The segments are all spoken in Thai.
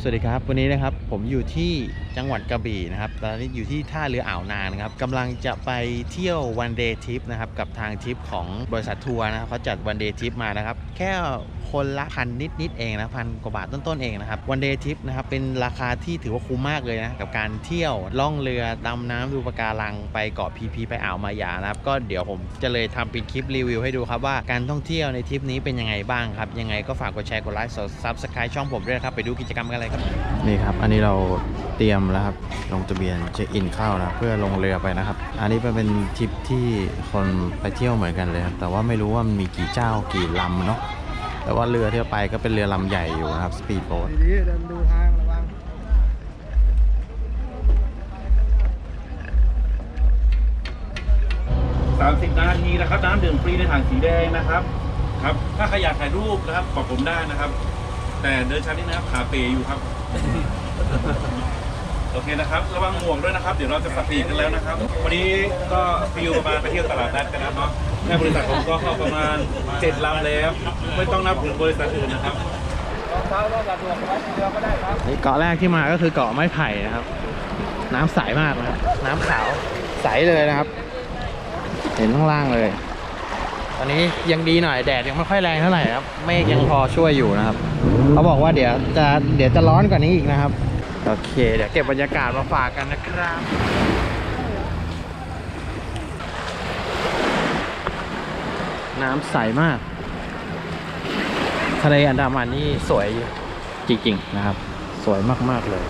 สวัสดีครับ วันนี้นะครับผมอยู่ที่จังหวัดกระบี่นะครับ ตอนนี้อยู่ที่ท่าเรืออ่าวนางนะครับกำลังจะไปเที่ยววันเดย์ทริปนะครับ กับทางทริปของบริษัททัวร์นะครับเขาจัดวันเดย์ทริปมานะครับ แค่ คนละพันนิดๆเองนะพันกว่าบาทต้นๆเองนะครับวันเดย์ทริปนะครับเป็นราคาที่ถือว่าคุ้มมากเลยนะกับการเที่ยวล่องเรือดำน้ำดูปะการังไปเกาะพีพีไปอ่าวมายานะครับก็เดี๋ยวผมจะเลยทำเป็นคลิปรีวิวให้ดูครับว่าการท่องเที่ยวในทริปนี้เป็นยังไงบ้างครับยังไงก็ฝากกดแชร์กดไลค์ซับสไครต์ช่องผมด้วยครับไปดูกิจกรรมกันเลยครับนี่ครับ อันนี้เราเตรียมแล้วครับลงทะเบียนเช็คอินเข้านะเพื่อลงเรือไปนะครับ อันนี้เป็นทริปที่คนไปเที่ยวเหมือนกันเลยครับแต่ว่าไม่รู้ว่ามันมีกี่เจ้ากี่ลำเนาะ แต่ว่าเรือที่ไปก็เป็นเรือลำใหญ่อยู่นะครับสปีดโบ๊ทดีๆเดินดูทางระวัง30นาทีนะครับน้ำดื่มฟรีในถังสีแดงนะครับ ครับ ถ้าใครอยากถ่ายรูปนะครับบอกผมได้นะครับ แต่เดินช้านิดนะครับขาเปอยู่ครับ โอเคนะครับ ระวังห่วงด้วยนะครับ เดี๋ยวเราจะสปีดกันแล้วนะครับ วันนี้ก็ฟิวมาไปเที่ยวตลาดนัดกันนะครับเนาะ ในบริษัทผมก็เข้าประมาณ7ลำแล้ว ไม่ต้องนับถึงบริษัทอื่นนะครับรองเท้าก็สะดวกไว้ทีเดียวก็ได้ครับนี่เกาะแรกที่มาก็คือเกาะไม้ไผ่นะครับ น้ำใสมากนะครับน้ำขาวใสเลยนะครับ เห็นข้างล่างเลย ตอนนี้ยังดีหน่อยแดดยังไม่ค่อยแรงเท่าไหร่ครับเมฆยังพอช่วยอยู่นะครับเขาบอกว่าเดี๋ยวจะเดี๋ยวจะร้อนกว่านี้อีกนะครับ โอเค เดี๋ยวเก็บบรรยากาศมาฝากกันนะครับ น้ำใสมาก ทะเลอันดามันนี่สวยจริงๆนะครับ สวยมากๆเลย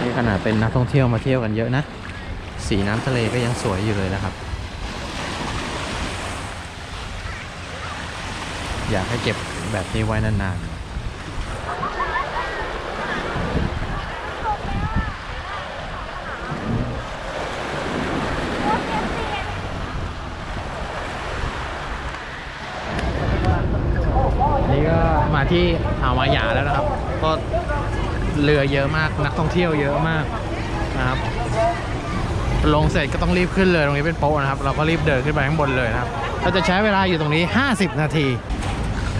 นี่ขนาดเป็นนักท่องเที่ยวมาเที่ยวกันเยอะนะ สีน้ำทะเลก็ยังสวยอยู่เลยนะครับ อยากให้เก็บแบบนี้ไว้นานๆ มาที่อ่าวายาแล้วนะครับ ก็เรือเยอะมากนักท่องเที่ยวเยอะมากนะครับ ลงเสร็จก็ต้องรีบขึ้นเลยตรงนี้เป็นโป๊ะนะครับ เราก็รีบเดินขึ้นไปข้างบนเลยนะครับเราจะใช้เวลาอยู่ตรงนี้ 50 นาที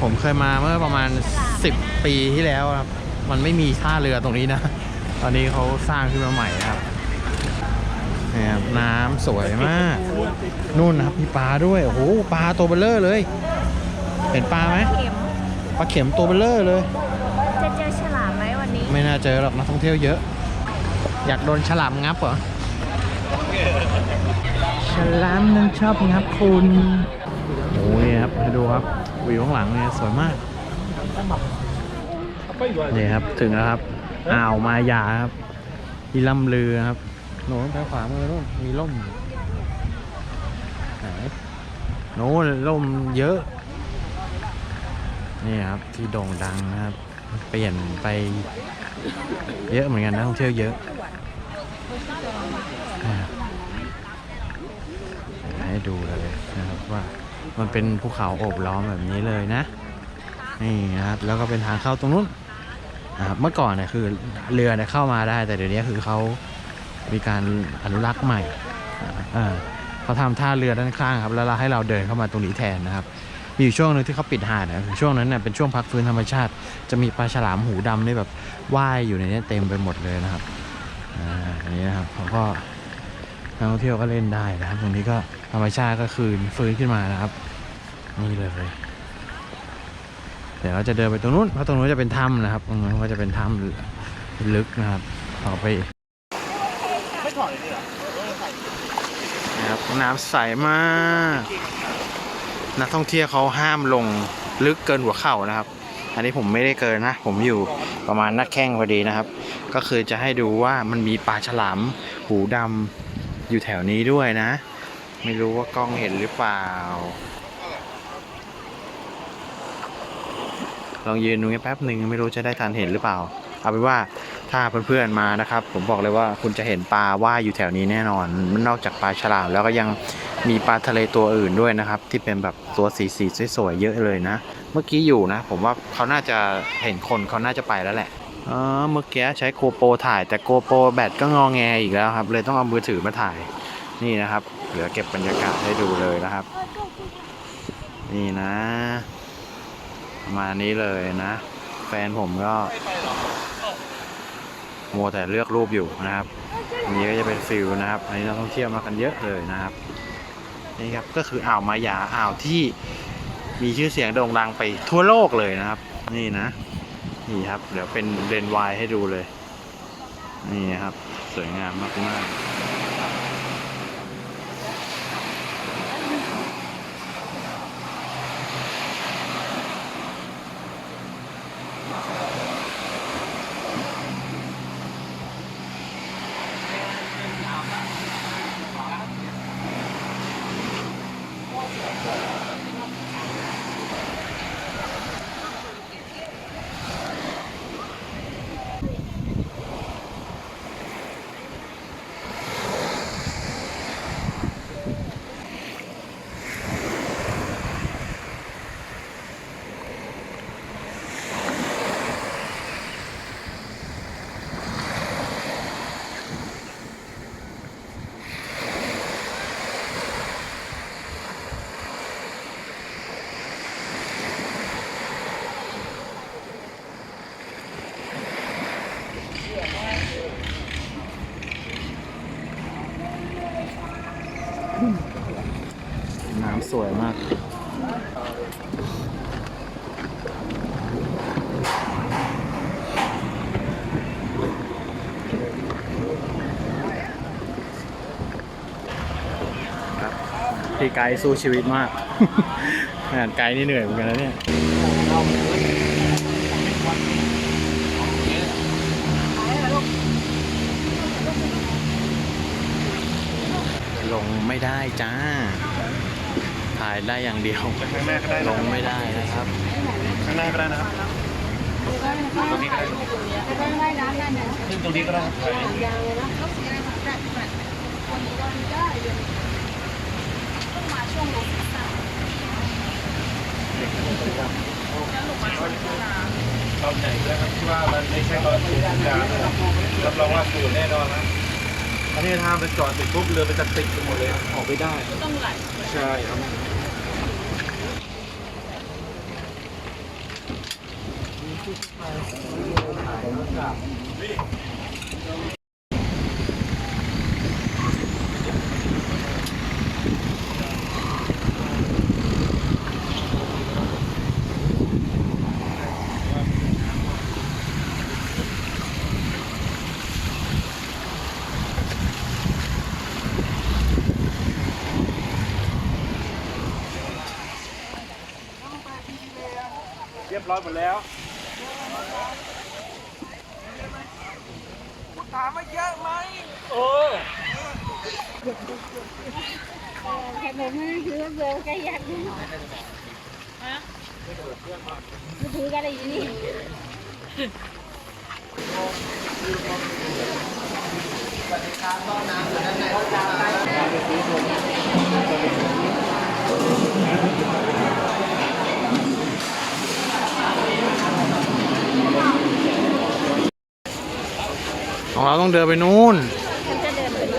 ผมเคยมาเมื่อประมาณ 10 ปีที่แล้วครับ มันไม่มีท่าเรือตรงนี้นะ ตอนนี้เขาสร้างขึ้นมาใหม่ครับนี่ครับน้ำสวยมาก นู่นนะครับมีปลาด้วย โอ้โหปลาตัวเบลเลอร์เลย เห็นปลาไหม ปลาเข็มตัวเบลเลอร์เลย จะเจอฉลามไหมวันนี้ ไม่น่าเจอหรอกนักท่องเที่ยวเยอะ อยากโดนฉลามงับเหรอ ฉลามนั้นชอบงับคุณโอ้ยครับให้ดูครับวิวข้างหลังเนี่ยสวยมากนี่ครับถึงแล้วครับอ่าวมายาครับที่ล่ำเรือครับโน้นไปขวามือโน้นมีร่มไหนโน้นร่มเยอะ นี่ครับที่โด่งดังนะครับ เปลี่ยนไปเยอะเหมือนกันนะท่องเที่ยวเยอะให้ดูเลยนะครับว่ามันเป็นภูเขาโอบล้อมแบบนี้เลยนะนี่นะครับแล้วก็เป็นทางเข้าตรงนู้นนะครับเมื่อก่อนเนี่ยคือเรือเนี่ยเข้ามาได้ แต่เดี๋ยวนี้คือเขามีการอนุรักษ์ใหม่เขาทำท่าเรือด้านข้างครับแล้วเราให้เราเดินเข้ามาตรงนี้แทนนะครับ มีอยู่ช่วงหนึ่งที่เขาปิดหาดนะคือช่วงนั้นเนี่ยเป็นช่วงพักฟื้นธรรมชาติ จะมีปลาฉลามหูดำนี่แบบว่ายอยู่ในนี้เต็มไปหมดเลยนะครับอ่าอันนี้นะครับเขาก็นักท่องเที่ยวก็เล่นได้นะครับ ตรงนี้ก็ธรรมชาติก็คืนฟื้นขึ้นมานะครับนี่เลยเดี๋ยวเราจะเดินไปตรงนู้นเพราะตรงนู้นจะเป็นถ้ำนะครับตรงนู้นก็จะเป็นถ้ำลึกนะครับต่อไปอีกนะครับน้ำใสมาก นักท่องเที่ยวเขาห้ามลงลึกเกินหัวเข่านะครับ อันนี้ผมไม่ได้เกินนะ ผมอยู่ประมาณหน้าแข้งพอดีนะครับ ก็คือจะให้ดูว่ามันมีปลาฉลามหูดำอยู่แถวนี้ด้วยนะ ไม่รู้ว่ากล้องเห็นหรือเปล่า ลองยืนดูแป๊บหนึ่งไม่รู้จะได้ทันเห็นหรือเปล่า เอาเป็นว่าถ้าเพื่อนๆมานะครับ ผมบอกเลยว่าคุณจะเห็นปลาว่ายอยู่แถวนี้แน่นอน มันนอกจากปลาฉลามแล้วก็ยัง มีปลาทะเลตัวอื่นด้วยนะครับ ที่เป็นแบบตัวสีสีสวยๆเยอะเลยนะ เมื่อกี้อยู่นะ ผมว่าเขาน่าจะเห็นคนเขาน่าจะไปแล้วแหละอ๋อเมื่อกี้ใช้โกโปรถ่ายแต่โกโปรแบตก็งอแงอีกแล้วครับ เลยต้องเอามือถือมาถ่ายนี่นะครับเดี๋ยวเก็บบรรยากาศให้ดูเลยนะครับ นี่นะประมาณนี้เลยนะ แฟนผมก็มัวแต่เลือกรูปอยู่นะครับอันนี้ก็จะเป็นฟิลนะครับอันนี้นักท่องเที่ยวมากันเยอะเลยนะครับ นี่ครับก็คืออ่าวมายาอ่าวที่มีชื่อเสียงโด่งดังไปทั่วโลกเลยนะครับ นี่นะ นี่ครับ เดี๋ยวเป็นเรนไวน์ให้ดูเลย นี่ครับ สวยงามมากๆ พี่ไกด์สู้ชีวิตมากขนาดไกด์นี่เหนื่อยเหมือนกันนะเนี่ยลงไม่ได้จ้า ถ่ายได้อย่างเดียวข้างหน้าก็ได้ลงไม่ได้นะครับ ข้างหน้าก็ได้นะครับตรงนี้ก็ได้ขึ้นตรงนี้ก็ได้ครับตอนไหนด้วยครับที่ว่ามันไม่ใช่ตอนสูบยานะครับรับรองว่าสูบแน่นอนนะอันนี้ถ้าไปจอดติดปุ๊บเรือมันจะติดกันหมดเลยออกไม่ได้ต้องไหลใช่ครับ เรียบร้อยหมดแล้ว แค่ผมไม่ถือเบลก็อยากดูฮะถือกันอะไรอยู่นี่ของเราต้องเดิ นไปนู่นฉันจะเดินไปดู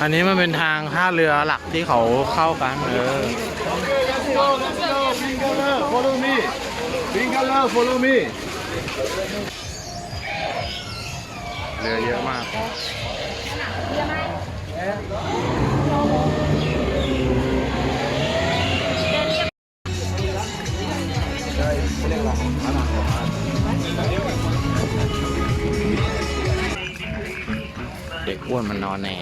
อันนี้มันเป็นทางท่าเรือหลักที่เขาเข้ากันเออ follow me Finger follow me เรือเยอะมาก อ้วนมันนอนแน่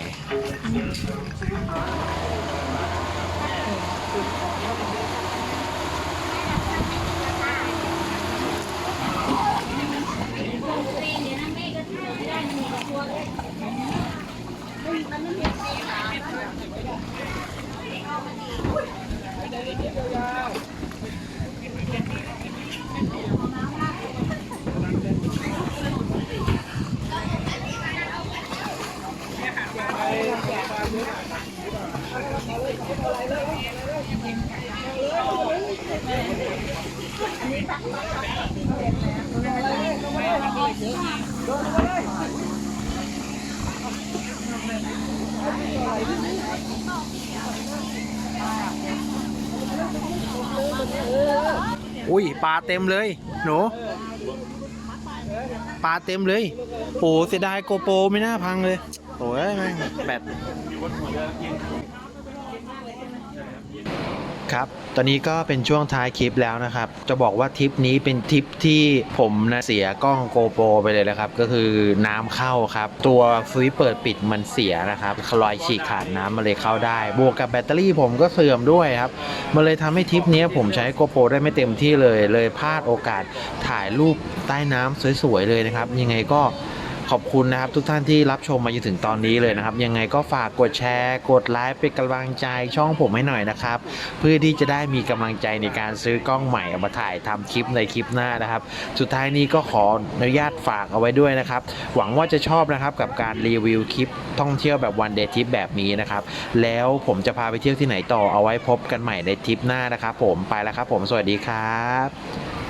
อุ้ยปลาเต็มเลยหนูปลาเต็มเลยโอ้เสียดายโกโปรไม่น่าพังเลยโอ้ยแม่งแบต ครับ ตอนนี้ก็เป็นช่วงท้ายคลิปแล้วนะครับ จะบอกว่าทริปนี้เป็นทริปที่ผมนะเสียกล้องโกโปรไปเลยนะครับ ก็คือน้ำเข้าครับ ตัวฟุยเปิดปิดมันเสียนะครับรอยฉีกขาดน้ำมาเลยเข้าได้ บวกกับแบตเตอรี่ผมก็เสื่อมด้วยครับ มันเลยทำให้ทริปนี้ผมใช้โกโปรได้ไม่เต็มที่เลย เลยพลาดโอกาสถ่ายรูปใต้น้ำสวยๆเลยนะครับ ยังไงก็ ขอบคุณนะครับทุกท่านที่รับชมมาจนถึงตอนนี้เลยนะครับ ยังไงก็ฝากกดแชร์ กดไลค์เป็นกำลังใจช่องผมให้หน่อยนะครับ เพื่อที่จะได้มีกำลังใจในการซื้อกล้องใหม่เอามาถ่ายทำคลิปในคลิปหน้านะครับ สุดท้ายนี้ก็ขออนุญาตฝากเอาไว้ด้วยนะครับ หวังว่าจะชอบนะครับกับการรีวิวคลิปท่องเที่ยวแบบวันเดย์ทริปแบบนี้นะครับ แล้วผมจะพาไปเที่ยวที่ไหนต่อเอาไว้พบกันใหม่ในทริปหน้านะครับ ผมไปแล้วครับ ผมสวัสดีครับ